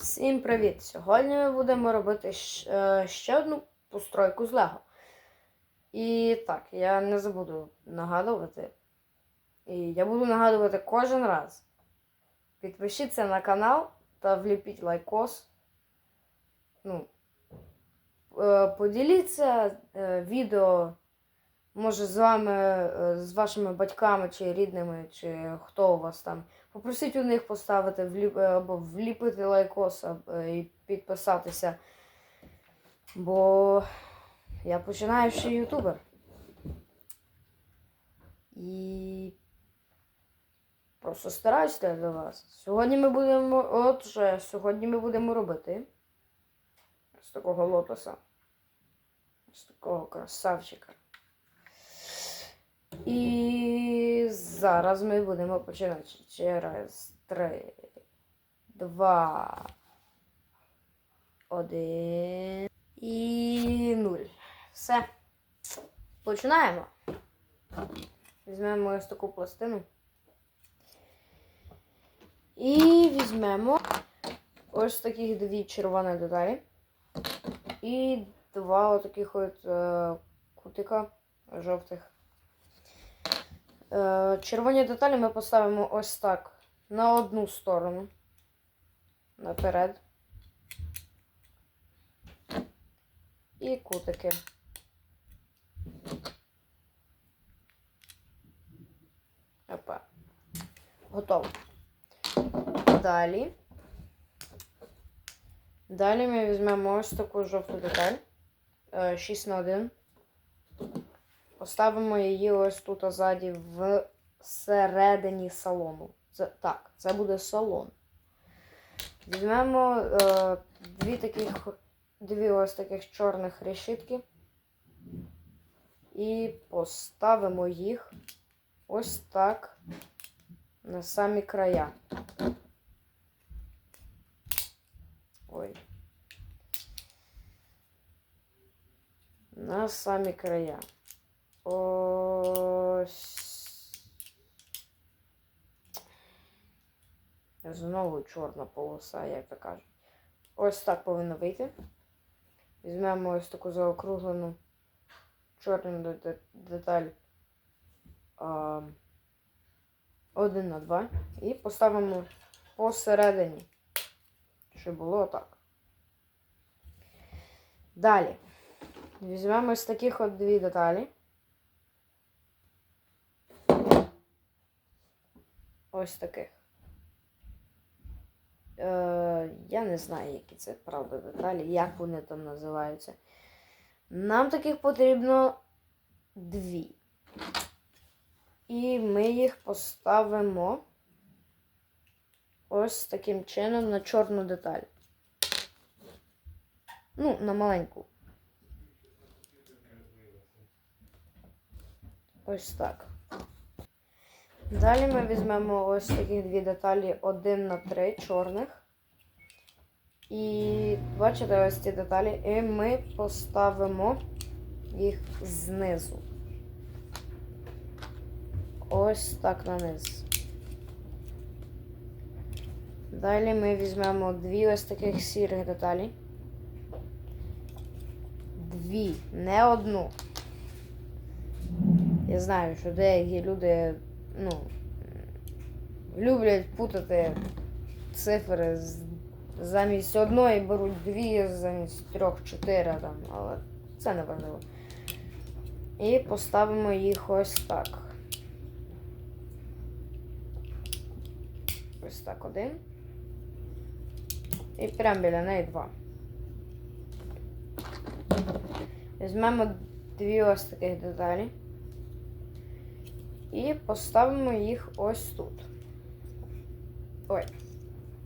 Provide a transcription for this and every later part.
Всім привіт! Сьогодні ми будемо робити е, ще одну постройку з Лего. І так, я не забуду нагадувати. І я буду нагадувати кожен раз. Підпишіться на канал та вліпіть лайкос. Ну, е, поділіться е, відео. Може, з вами, з вашими батьками чи рідними, чи хто у вас там. Попросіть у них поставити е, або вліпити лайкос е, і підписатися. Бо я починаючий ютубер. І просто стараюся для вас. Сьогодні ми будемо. Отже, сьогодні ми будемо робити з такого лотоса. З такого красавчика. І зараз ми будемо починати через три, два, один і нуль. Все. Починаємо. Візьмемо ось таку пластину. І візьмемо ось таких дві червоні деталі. І два отаких от е, кутика жовтих. Е, Червоні деталі ми поставимо ось так на одну сторону. Наперед. І кутики. Опа. Готово. Далі. Далі ми візьмемо ось таку жовту деталь. е, 6 на 1. Поставимо її ось тут ззаді в середині салону. Це, так, це буде салон. Візьмемо е, дві таких, дві ось таких чорних решітки і поставимо їх ось так на самі края. Ой. На самі края. Ось. Знову чорна полоса, як то кажуть. Ось так повинно вийти. Візьмемо ось таку заокруглену чорну деталь а, 1 на 2 і поставимо посередині, щоб було так. Далі. Візьмемо ось таких от дві деталі. Ось таких. Е, я не знаю, які це правда деталі, як вони там називаються. Нам таких потрібно дві. І ми їх поставимо ось таким чином на чорну деталь. Ну, на маленьку. Ось так. Далі ми візьмемо ось такі дві деталі 1 на 3 чорних. І бачите ось ці деталі. І ми поставимо їх знизу. Ось так на низ. Далі ми візьмемо дві ось таких сірих деталі. Дві, не одну. Я знаю, що деякі люди ну, люблять путати цифри замість одної беруть дві, замість трьох, чотири там, але це не важливо. І поставимо їх ось так. Ось так один. І прямо біля неї два. Візьмемо дві ось таких деталі. І поставимо їх ось тут. Ой,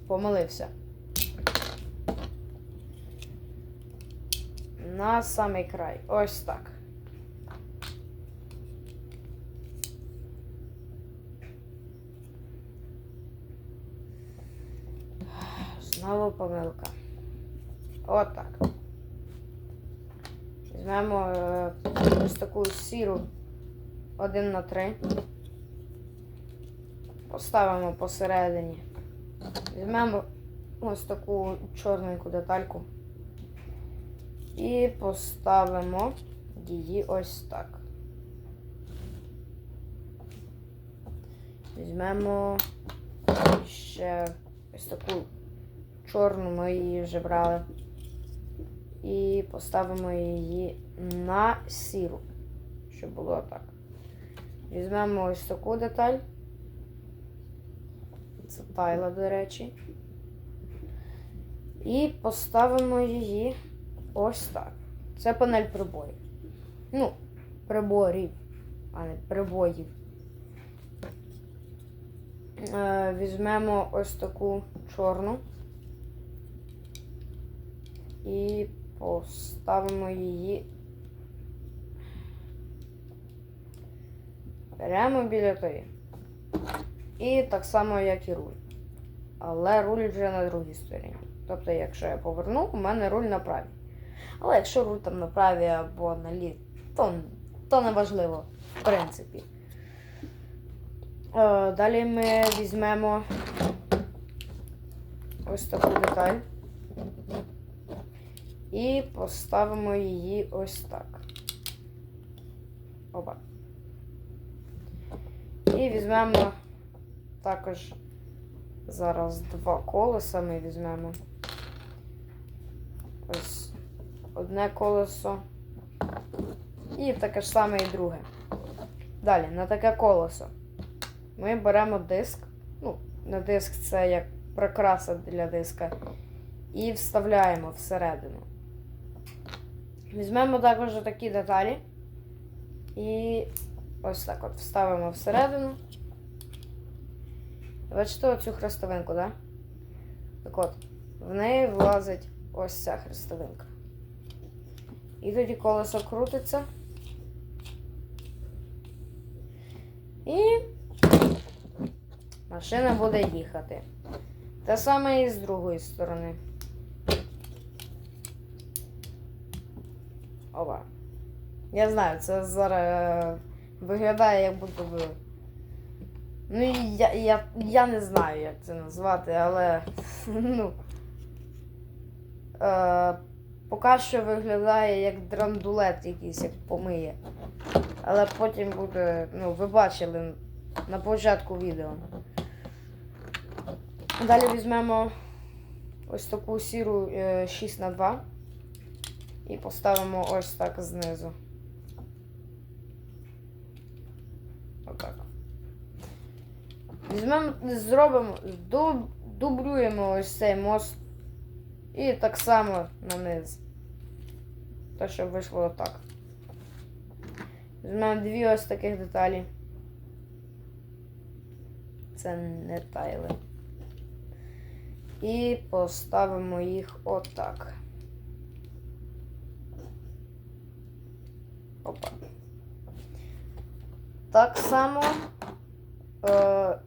помилився. На самий край. Ось так. Знову помилка. Отак. Візьмемо е, ось таку сіру 1 на 3. Поставимо посередині. Візьмемо ось таку чорненьку детальку. І поставимо її ось так. Візьмемо ще ось таку чорну, ми її вже брали. І поставимо її на сіру, щоб було так. Візьмемо ось таку деталь. Це тайла, до речі. І поставимо її ось так. Це панель прибоїв. Ну, приборів, а не прибоїв. Е, візьмемо ось таку чорну і поставимо її прямо біля тої. І так само, як і руль. Але руль вже на другій стороні. Тобто, якщо я поверну, у мене руль на правій. Але якщо руль там на правій або на лівій, то, то не важливо, в принципі. Е, далі ми візьмемо ось таку деталь і поставимо її ось так. Опа. І візьмемо також зараз два колеса ми візьмемо. Ось одне колесо. І таке ж саме і друге. Далі, на таке колесо. Ми беремо диск. Ну, на диск це як прикраса для диска. І вставляємо всередину. Візьмемо також такі деталі. І ось так от вставимо всередину. Бачите оцю хрестовинку, так? Так от, в неї влазить ось ця хрестовинка. І тоді колесо крутиться. І машина буде їхати. Те саме і з другої сторони. Опа. Я знаю, це зараз виглядає як будто би. Ну, я, я, я не знаю, як це назвати, але. Ну. Е, поки що виглядає як драндулет якийсь, як помиє. Але потім буде. Ну, ви бачили на початку відео. Далі візьмемо ось таку сіру е, 6 на 2 і поставимо ось так знизу. Отак. Візьмемо, зробимо, ду- дублюємо ось цей мост і так само на низ. Так, щоб вийшло отак. Візьмемо дві ось таких деталі. Це не тайли. І поставимо їх отак. Опа. Так само е,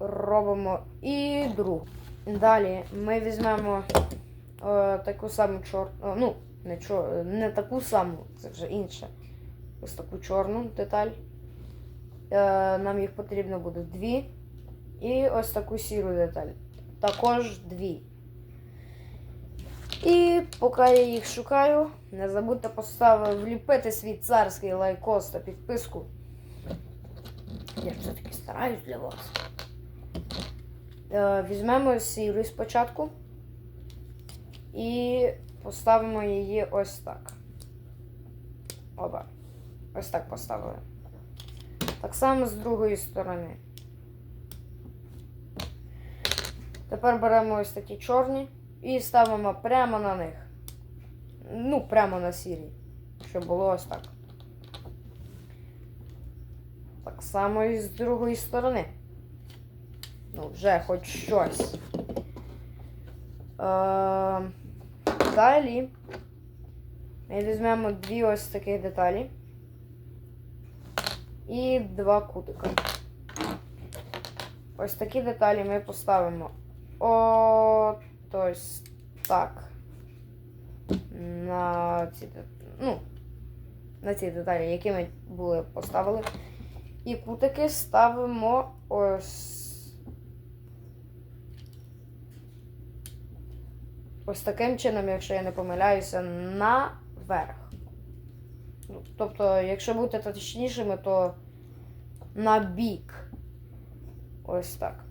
робимо і другу. Далі ми візьмемо е, таку саму чорну, ну, не, чор, не таку саму, це вже інше. Ось таку чорну деталь. Е, нам їх потрібно буде дві. І ось таку сіру деталь. Також дві. І поки я їх шукаю, не забудьте поставити вліпити свій царський лайкос та підписку. Я все-таки стараюсь для вас. Е, візьмемо сіру спочатку і поставимо її ось так. Оба. Ось так поставили. Так само з другої сторони. Тепер беремо ось такі чорні і ставимо прямо на них. Ну, прямо на сірі. Щоб було ось так. Так само і з другої сторони. Ну, вже хоч щось. Е, далі ми візьмемо дві ось таких деталі. І два кутика. Ось такі деталі ми поставимо о, ось так. На ці, ну, на ці деталі, які ми були поставили. І кутики ставимо ось ось таким чином, якщо я не помиляюся, наверх. Ну, тобто, якщо бути точнішими, то на бік. Ось так.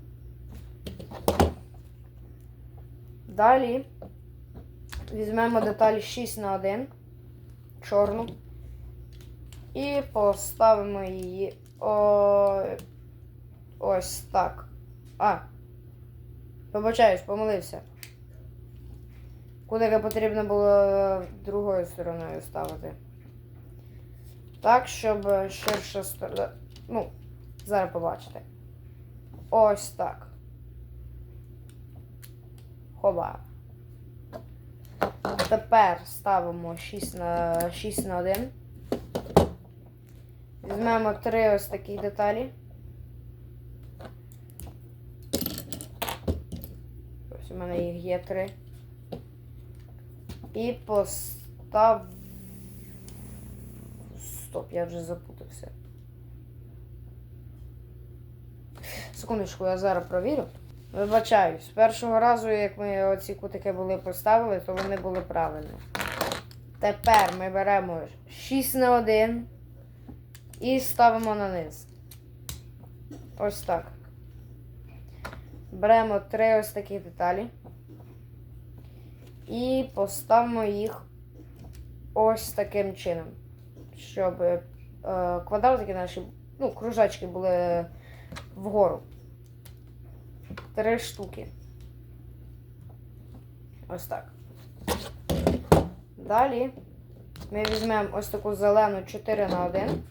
Далі візьмемо деталь 6 на 1 чорну. І поставимо її о... ось так. А. Вибачаюсь, помилився. Кудика потрібно було другою стороною ставити. Так, щоб ширша сторона. Ну, зараз побачите. Ось так. Хоба. Тепер ставимо 6 на 6 на 1. Візьмемо три ось такі деталі. Ось у мене їх є три. І постав. Стоп, я вже запутався. Секундочку, я зараз провірю. Вибачаюсь, з першого разу, як ми оці кутики були поставили, то вони були правильні. Тепер ми беремо 6 на 1 і ставимо на низ. Ось так. Беремо три ось такі деталі. І поставимо їх ось таким чином. Щоб е, квадратики наші, ну, кружечки були вгору. Три штуки. Ось так. Далі ми візьмемо ось таку зелену 4 на 1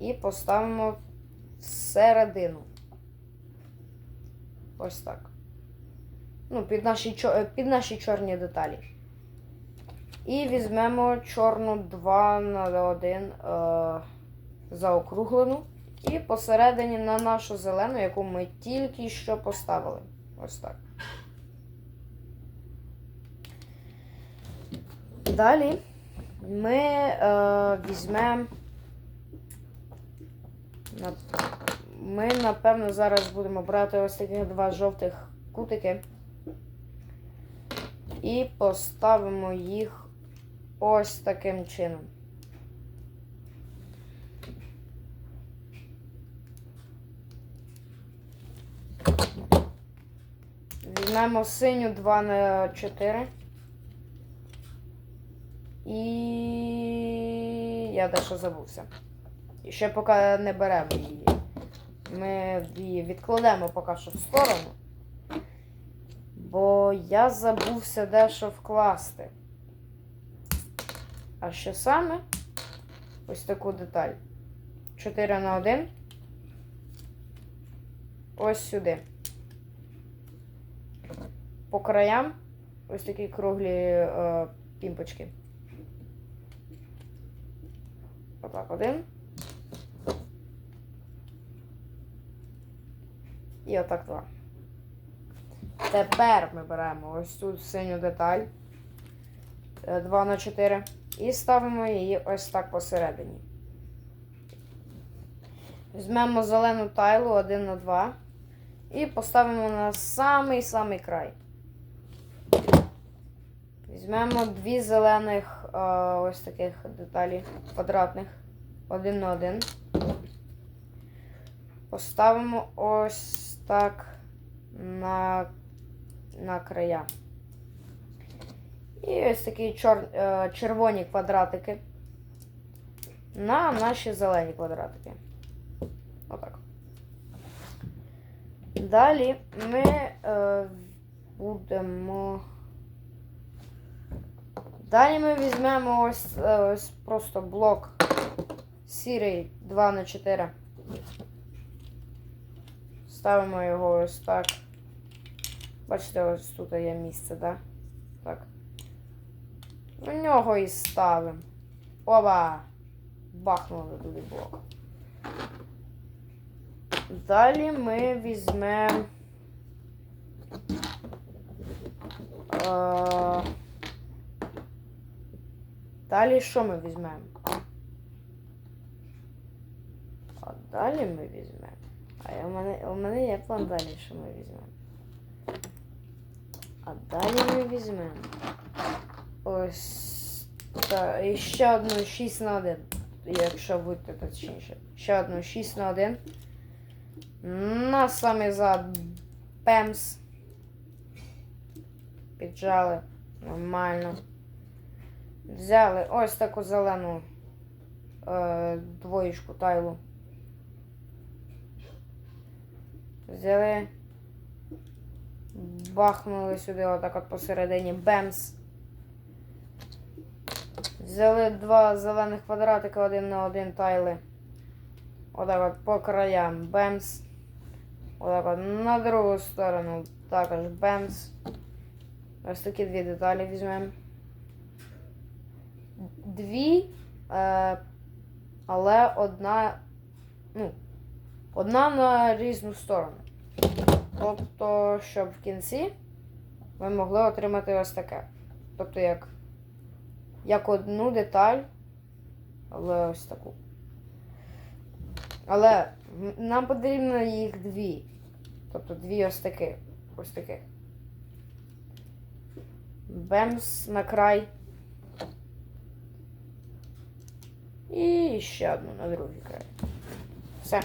і поставимо всередину. Ось так. Ну, під наші, е, під наші чорні деталі. І візьмемо чорну 2 на 1 е, заокруглену. І посередині на нашу зелену, яку ми тільки що поставили. Ось так. Далі ми е, візьмемо. Ми, напевно, зараз будемо брати ось таких два жовтих кутики. І поставимо їх ось таким чином. Візьмемо синю 2 на 4. І я дещо забувся. І ще поки не беремо її. Ми її відкладемо поки що в сторону. Бо я забувся дещо вкласти. А що саме? Ось таку деталь. 4 на 1. Ось сюди. По краям ось такі круглі е, пімпочки. Отак один. І отак два. Тепер ми беремо ось тут синю деталь 2 на 4 і ставимо її ось так посередині. Візьмемо зелену тайлу 1 на 2 і поставимо на самий-самий край. Візьмемо дві зелених е, ось таких деталі квадратних. Один на один. Поставимо ось так на, на края. І ось такі чор, е, червоні квадратики на наші зелені квадратики. Отак. Далі ми е, будемо. Далі ми візьмемо ось, е, ось просто блок сірий 2 на 4. Ставимо його ось так. Бачите, ось тут є місце, да? так? В нього і ставимо. Оба! Бахнули туди блок. Далі ми візьмемо. Е, Далі що ми візьмемо? А далі ми візьмемо. А у, мене, у мене є план далі, що ми візьмемо. А далі ми візьмемо. Ось. Та, і ще одну 6 на 1. Якщо бути точніше. Ще одну 6 на 1. На самий зад. Пемс. Піджали. Нормально. Взяли ось таку зелену е, двоєчку тайлу. Взяли. Бахнули сюди отак от посередині бемс. Взяли два зелених квадратика один на один тайли. Отак от по краям бемс. Отак от на другу сторону також бемс. Ось такі дві деталі візьмемо. Дві, е, але одна. Ну, одна на різну сторону. Тобто, щоб в кінці ви могли отримати ось таке. Тобто, як, як одну деталь, але ось таку. Але нам потрібно їх дві. Тобто дві ось такі. Ось таких. Бемс на край. І ще одну на другий край. Все.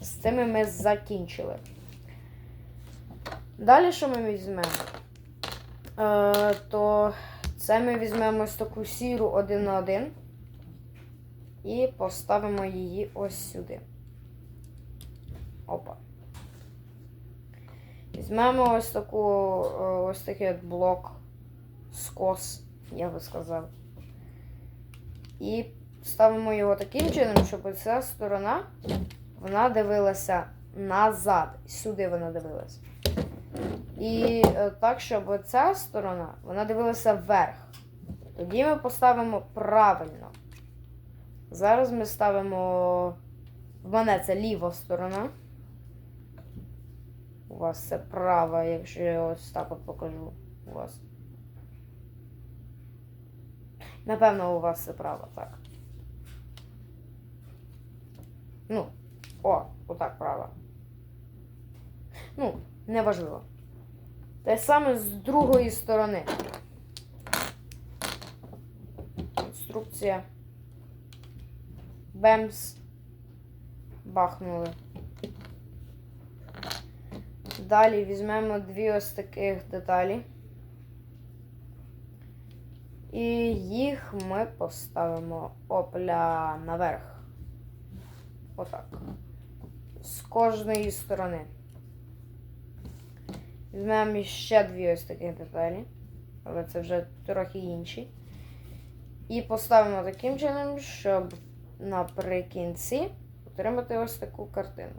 З цими ми закінчили. Далі, що ми візьмемо? Е, то це ми візьмемо ось таку сіру один на один і поставимо її ось сюди. Опа. Візьмемо ось таку, е, ось такий от блок скос, я би сказав. І ставимо його таким чином, щоб ця сторона вона дивилася назад. Сюди вона дивилася. І е, так, щоб ця сторона вона дивилася вверх. Тоді ми поставимо правильно. Зараз ми ставимо. В мене це ліва сторона. У вас це права, якщо я ось так от покажу. У вас. Напевно, у вас це права, так. Ну, о, отак права. Ну, неважливо. Те саме з другої сторони. Інструкція. Бемс. Бахнули. Далі візьмемо дві ось таких деталі. І їх ми поставимо опля наверх. Отак. З кожної сторони. Візьмемо ще дві ось таких деталі, але це вже трохи інші. І поставимо таким чином, щоб наприкінці отримати ось таку картину.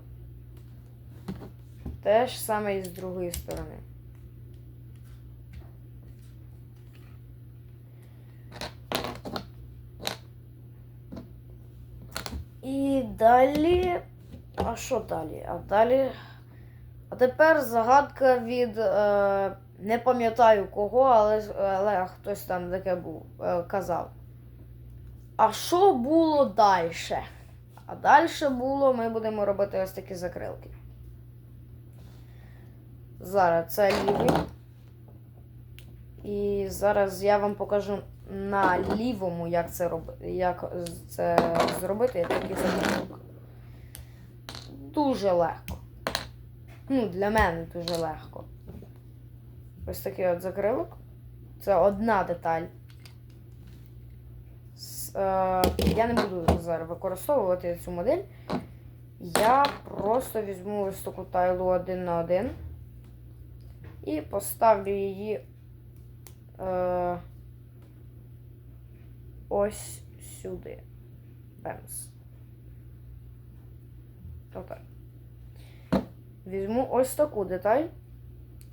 Те ж саме і з другої сторони. І далі. А що далі? А далі. А тепер загадка від. Е, не пам'ятаю кого, але, але хтось там таке був, е, казав. А що було далі? А далі було, ми будемо робити ось такі закрилки. Зараз це лівий. І зараз я вам покажу на лівому, як це робити, як це зробити, такий закрилок. Дуже легко. Ну, для мене дуже легко. Ось такий от закрилок. Це одна деталь. Е, я не буду зараз використовувати цю модель. Я просто візьму ось таку тайлу один на один і поставлю її е, ось сюди. Бемс. Отак. Візьму ось таку деталь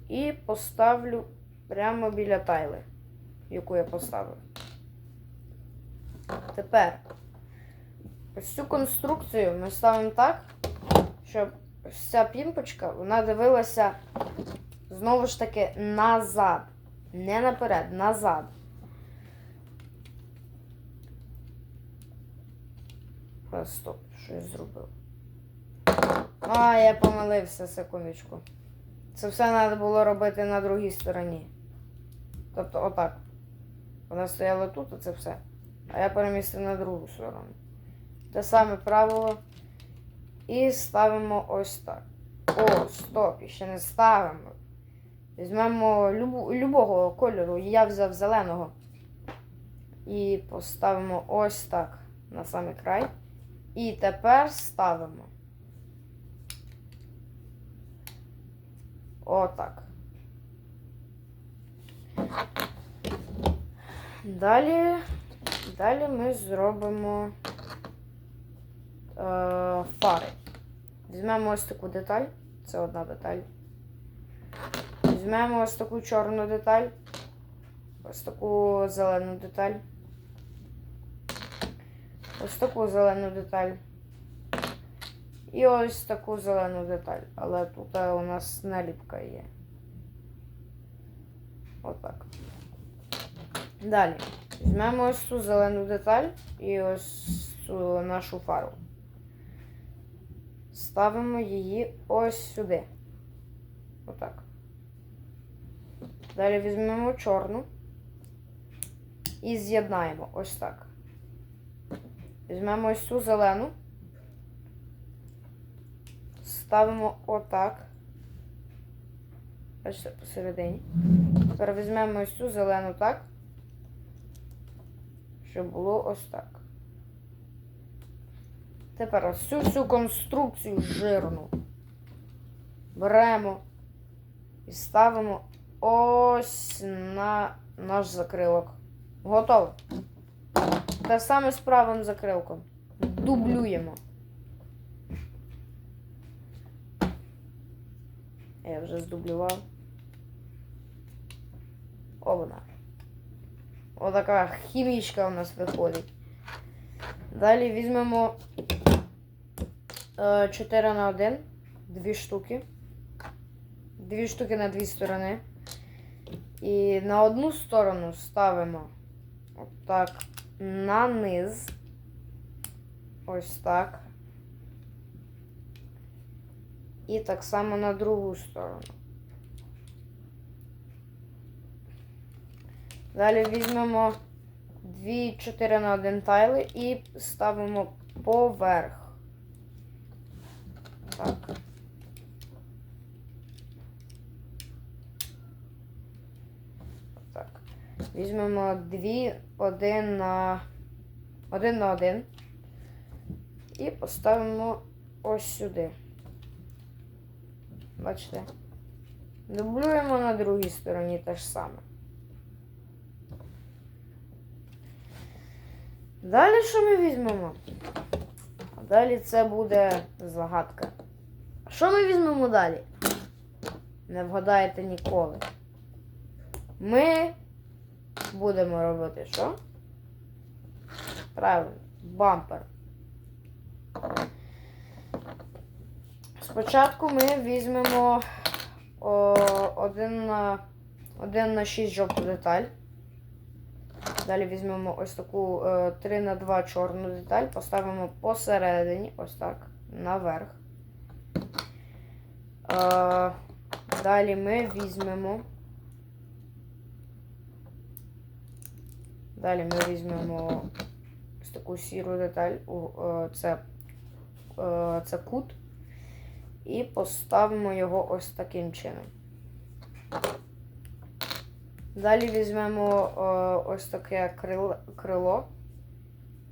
і поставлю прямо біля тайли, яку я поставив. Тепер ось цю конструкцію ми ставимо так, щоб ця пімпочка вона дивилася знову ж таки назад. Не наперед, назад. Стоп, що я зробив? А, я помилився, секундочку. це все треба було робити на другій стороні. Тобто отак. Вона стояла тут, а це все. А я перемістив на другу сторону. Те саме правило. І ставимо ось так. О, стоп, ще не ставимо. Візьмемо любу, любого кольору. Я взяв зеленого. І поставимо ось так на самий край. І тепер ставимо. Отак. Далі, далі ми зробимо е, фари. Візьмемо ось таку деталь. Це одна деталь. Візьмемо ось таку чорну деталь. Ось таку зелену деталь. Ось таку зелену деталь. І ось таку зелену деталь. Але тут е, у нас наліпка є. Отак. Далі. Візьмемо ось цю зелену деталь і ось цю нашу фару. Ставимо її ось сюди. Отак. Далі візьмемо чорну і з'єднаємо ось так. Візьмемо ось цю зелену. Ставимо отак. Бачите, посередині. Тепер візьмемо ось цю зелену так. Щоб було ось так. Тепер ось цю всю конструкцію жирну беремо і ставимо ось на наш закрилок. Готово. Те саме з правим закрилком. Дублюємо. Я вже здублював. О, вона. Отака хімічка у нас виходить. Далі візьмемо е, 4 на 1, дві штуки. Дві штуки на дві сторони. І на одну сторону ставимо отак на низ. Ось так. І так само на другу сторону. Далі візьмемо дві 4 на 1 тайли і ставимо поверх. Так. Так. Візьмемо дві, один на один на один. І поставимо ось сюди. Бачите? Дублюємо на другій стороні те ж саме. Далі що ми візьмемо? Далі це буде загадка. Що ми візьмемо далі? Не вгадаєте ніколи. Ми будемо робити що? Правильно, бампер. Спочатку ми візьмемо о, один на, один на 6 жовту деталь. Далі візьмемо ось таку е, 3 на 2 чорну деталь, поставимо посередині, ось так, наверх. Е, далі ми візьмемо. Далі ми візьмемо ось таку сіру деталь, е, це, е, це кут, і поставимо його ось таким чином. Далі візьмемо е, ось таке крило,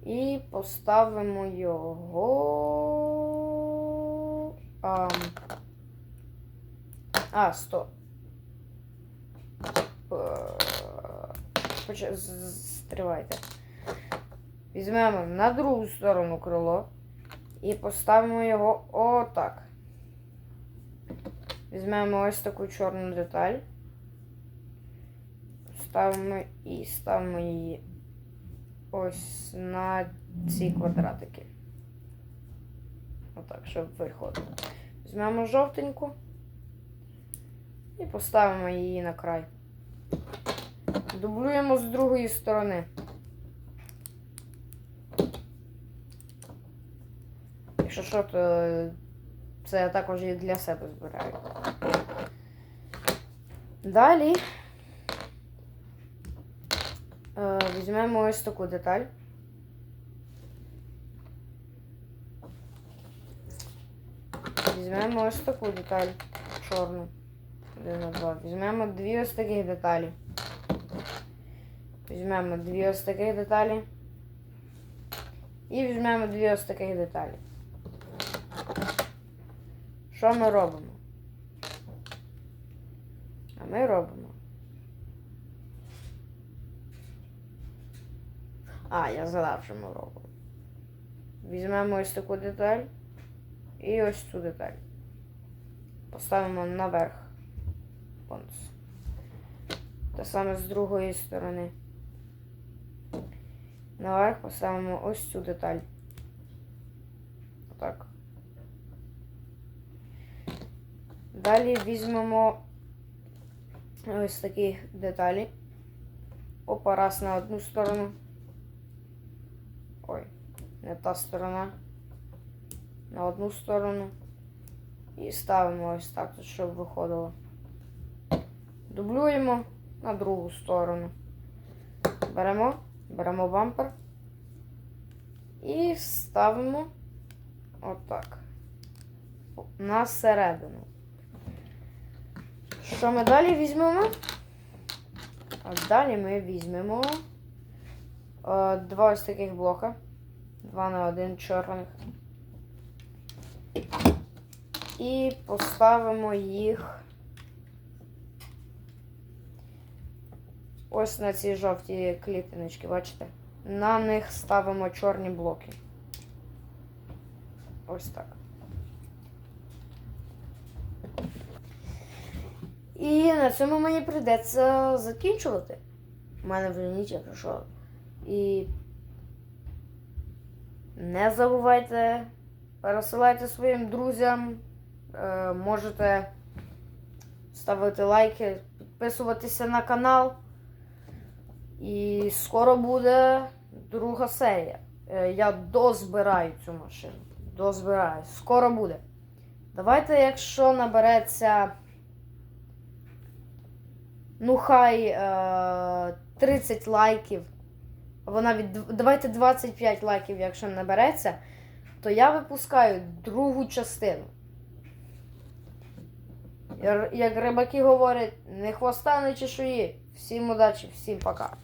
і поставимо його. А, а стоп. Е, Стривайте. Візьмемо на другу сторону крило і поставимо його отак. Візьмемо ось таку чорну деталь. Ставимо і ставимо її ось на ці квадратики. Отак, щоб виходило. Візьмемо жовтеньку і поставимо її на край. Дублюємо з другої сторони. Якщо що, то це я також і для себе збираю. Далі е, візьмемо ось таку деталь. Візьмемо ось таку деталь чорну. Один на два. Візьмемо дві ось таких деталі. Візьмемо дві ось таких деталі. І візьмемо дві ось таких деталі. Що ми робимо? А ми робимо. А, я згадав, що ми робимо. Візьмемо ось таку деталь і ось цю деталь. Поставимо наверх. Конус. Те саме з другої сторони. Наверх поставимо ось цю деталь. Отак. Далі візьмемо ось такі деталі. Опа, раз на одну сторону. Ой, не та сторона. На одну сторону. І ставимо ось так, щоб виходило. Дублюємо на другу сторону. Беремо, беремо бампер і ставимо отак. На середину. Що ми далі візьмемо? А далі ми візьмемо е, два ось таких блока. Два на один чорних. І поставимо їх ось на ці жовті клітиночки, бачите? На них ставимо чорні блоки. Ось так. І на цьому мені прийдеться закінчувати. У мене вже ніч прийшов. І не забувайте, пересилайте своїм друзям. Е, можете ставити лайки, підписуватися на канал. І скоро буде друга серія. Е, я дозбираю цю машину. Дозбираю. Скоро буде. Давайте, якщо набереться. Ну, хай е, 30 лайків. Або навіть давайте 25 лайків, якщо набереться, то я випускаю другу частину. Як- рибаки говорять, не хвоста, не чешуї. Всім удачі, всім пока.